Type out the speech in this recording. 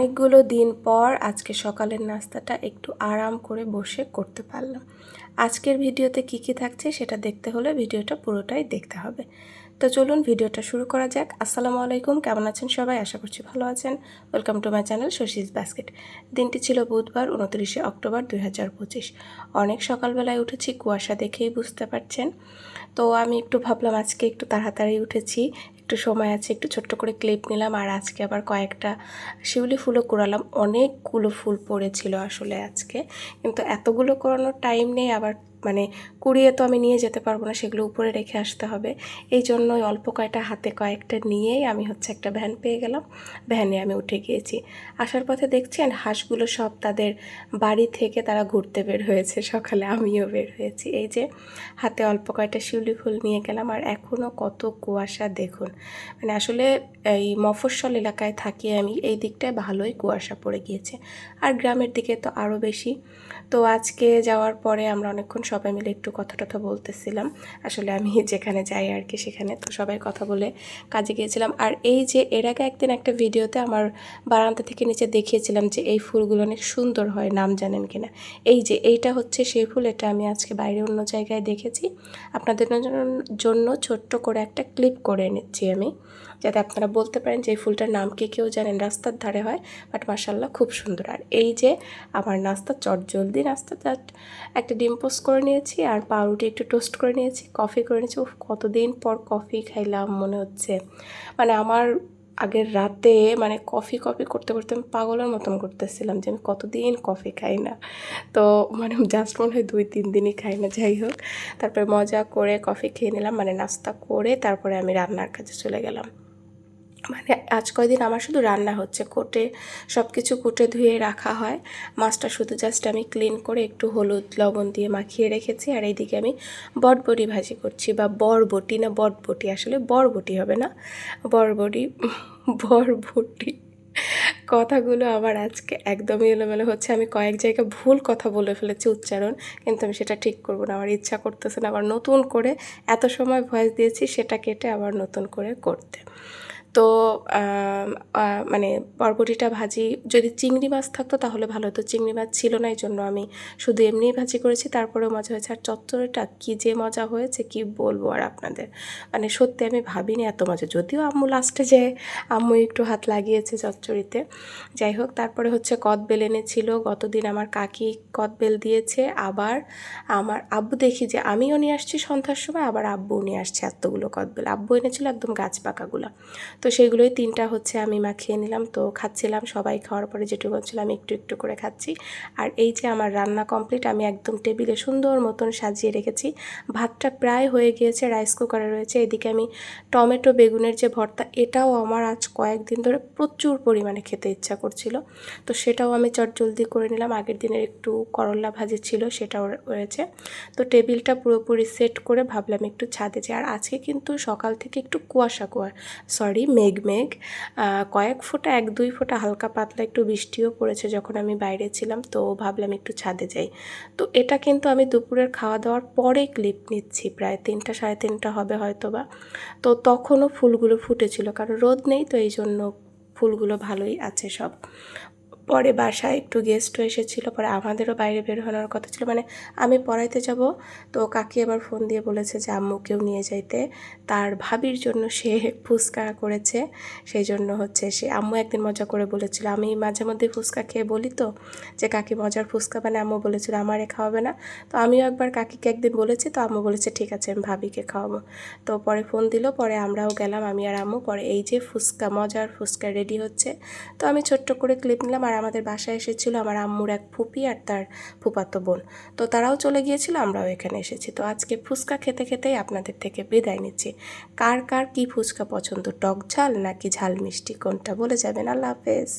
অনেকগুলো দিন পর আজকে সকালের নাস্তাটা একটু আরাম করে বসে করতে পারলাম। আজকের ভিডিওতে কি কি থাকছে সেটা দেখতে হলে ভিডিওটা পুরোটাই দেখতে হবে। তো চলুন ভিডিওটা শুরু করা যাক। আসসালামু আলাইকুম, কেমন আছেন সবাই? আশা করছি ভালো আছেন। Welcome to my channel Shashi's basket দিনটি ছিল বুধবার, উনত্রিশে অক্টোবর দুই হাজার পঁচিশ। অনেক সকালবেলায় উঠেছি, কুয়াশা দেখেই বুঝতে পারছেন। তো আমি একটু ভাবলাম, আজকে একটু তাড়াতাড়ি উঠেছি একটু সময় আছে, একটু ছোট্ট করে ক্লিপ নিলাম আর আজকে আবার কয়েকটা শিউলি ফুলও কুড়ালাম। অনেকগুলো ফুল পড়েছিল আসলে আজকে। কিন্তু এতগুলো করানোর টাইম নেই, আবার মানে কুড়িয়ে তো আমি নিয়ে যেতে পারব না, সেগুলো উপরে রেখে আসতে হবে। এই জন্যই অল্প কয়টা, হাতে কয়েকটা নিয়েই আমি হচ্ছে একটা ভ্যান পেয়ে গেলাম। ভ্যানে আমি উঠে গিয়েছি। আসার পথে দেখছেন, হাঁসগুলো সব তাদের বাড়ি থেকে তারা ঘুরতে বের হয়েছে। সকালে আমিও বের হয়েছি। এই যে হাতে অল্প কয়টা শিউলি ফুল নিয়ে গেলাম, আর এখনও কত কুয়াশা দেখুন। মানে আসলে এই মফস্বল এলাকায় থাকি আমি, এই দিকটায় ভালোই কুয়াশা পড়ে গিয়েছে। আর গ্রামের দিকে তো আরও বেশি। তো আজকে যাওয়ার পরে আমরা অনেকক্ষণ সবাই মিলে একটু কথা টথা বলতেছিলাম। আসলে আমি যেখানে যাই আর কি সেখানে তো সবাই কথা বলে কাজে গিয়েছিলাম। আর এই যে এর আগে একদিন একটা ভিডিওতে আমার বারান্দা থেকে নিচে দেখিয়েছিলাম যে এই ফুলগুলো অনেক সুন্দর হয়, নাম জানেন কিনা? এই যে এইটা হচ্ছে সেই ফুল, এটা আমি আজকে বাইরে অন্য জায়গায় দেখেছি। আপনাদের জন্য ছোট্ট করে একটা ক্লিপ করে নিচ্ছি আমি, যাতে আপনারা বলতে পারেন যে এই ফুলটার নাম কি কেউ জানেন, রাস্তার ধারে হয়, বাট মার্শাল্লাহ খুব সুন্দর। আর এই যে আমার নাস্তা, চটজলদি নাস্তা জাস্ট একটা ডিম পোস্ট করে নিয়েছি আর পাউরুটি একটু টোস্ট করে নিয়েছি, কফি করে নিয়েছি। কতদিন পর কফি খাইলাম মনে হচ্ছে। মানে আমার আগের রাতে মানে কফি কফি করতে করতে আমি পাগলের মতন করতেছিলাম যে আমি কতদিন কফি খাই না। তো মানে জাস্ট মনে হয় দুই, তিন দিনই খাই না, যাই হোক। তারপরে মজা করে কফি খেয়ে নিলাম মানে নাস্তা করে তারপরে আমি রান্নার কাজে চলে গেলাম। মানে আজ কয়দিন আমার শুধু রান্না হচ্ছে, কোটে সব কিছু কুটে ধুয়ে রাখা হয়। মাছটা শুধু জাস্ট আমি ক্লিন করে একটু হলুদ লবণ দিয়ে মাখিয়ে রেখেছি, আর এইদিকে আমি বটবটি ভাজি করছি, বা বরবটি না বটবটি, আসলে বরবটি হবে না, বরবটি বরবটি। কথাগুলো আবার আজকে একদমই এলোমেলো হচ্ছে, আমি কয়েক জায়গায় ভুল কথা বলে ফেলেছি উচ্চারণ, কিন্তু আমি সেটা ঠিক করব না, আমার ইচ্ছা করতেছে না, আবার নতুন করে এত সময় ভয়েস দিয়েছি, সেটা কেটে আবার নতুন করে করতে। তো মানে বরবটিটা ভাজি, যদি চিংড়ি মাছ থাকতো তাহলে ভালো হতো। চিংড়ি মাছ ছিল না এই জন্য আমি শুধু এমনিই ভাজি করেছি, তারপরেও মজা হয়েছে। আর চচ্চড়িটা কী যে মজা হয়েছে, কি বলব আর আপনাদের? মানে সত্যি আমি ভাবিনি এত মজা। যদিও আম্মু লাস্টে যে আম্মু একটু হাত লাগিয়েছে চচ্চড়িতে। যাই হোক, তারপরে হচ্ছে কদবেল এনেছিল। গতদিন আমার কাকি কদবেল দিয়েছে। আবার আমার আব্বু দেখি যে আমিও নিয়ে আসছি সন্ধ্যার সময়, আবার আব্বু নিয়ে আসছে এতগুলো কদবেল। আব্বু এনেছিল একদম গাছ পাকাগুলো। তো সেইগুলোই তিনটা হচ্ছে আমি মাখিয়ে নিলাম। তো খাচ্ছিলাম, সবাই খাওয়ার পরে যেটুকু হচ্ছিল আমি একটু একটু করে খাচ্ছি। আর এই যে আমার রান্না কমপ্লিট আমি একদম টেবিলে সুন্দর মতন সাজিয়ে রেখেছি। ভাতটা প্রায় হয়ে গিয়েছে রাইস কুকারে রয়েছে। এদিকে আমি টমেটো বেগুনের যে ভর্তা, এটাও আমার আজ কয়েকদিন ধরে প্রচুর পরিমাণে খেতে ইচ্ছা করছিল। তো সেটাও আমি চটজলদি করে নিলাম। আগের দিনের একটু করল্লা ভাজি ছিল, সেটাও রয়েছে। তো টেবিলটা পুরোপুরি সেট করে ভাবলাম একটু ছাদে যাই। আর আজকে কিন্তু সকাল থেকে একটু কুয়াশা কুয়া সরি মেঘ মেঘ। কয়েক ফোঁটা, এক দুই ফোঁটা হালকা পাতলা একটু বৃষ্টিও পড়েছে যখন আমি বাইরে ছিলাম, তো ভাবলাম একটু ছাদে যাই। তো এটা কিন্তু আমি দুপুরের খাওয়া দাওয়ার পরে ক্লিপ নিচ্ছি, প্রায় তিনটা, সাড়ে তিনটা হবে হয়তো বা তো তখনও ফুলগুলো ফুটেছিল, কারণ রোদ নেই, তো এই জন্য ফুলগুলো ভালোই আছে সব। পরে বাসায় একটু গেস্টও এসেছিল, পরে আমাদেরও বাইরে বের হওয়ার কথা ছিল। মানে আমি পড়াইতে যাব, তো কাকি আবার ফোন দিয়ে বলেছে যে আম্মুকেও নিয়ে যাইতে। তার ভাবির জন্য সে ফুচকা করেছে, সেই জন্য হচ্ছে সে, আম্মু একদিন মজা করে বলেছিল, আমি মাঝে মধ্যে ফুচকা খেয়ে বলি তো, যে কাকি মজার ফুচকা মানে আম্মু বলেছিল, আমারে খাওয়াবে না। তো আমিও একবার কাকিকে একদিন বলেছি, তো আম্মু বলেছে, ঠিক আছে, আমি ভাবিকে খাওয়াবো। তো পরে ফোন দিল, পরে আমরাও গেলাম, আমি আর আম্মু, পরে এই যে ফুচকা, মজার ফুচকা রেডি হচ্ছে। তো আমি ছোট্ট করে ক্লিপ নিলাম আর আমাদের বাসায় এসেছিল আমার আম্মুর এক ফুপি আর তার ফুপাতো বোন। তো তারাও চলে গিয়েছিল, আমরাও এখানে এসেছি। তো আজকে ফুচকা খেতে খেতেই আপনাদের থেকে বিদায় নিচ্ছি। কার কার কি ফুচকা পছন্দ, টক ঝাল নাকি ঝাল মিষ্টি, কোনটা বলে যাবেন? আল্লাহ হাফেজ।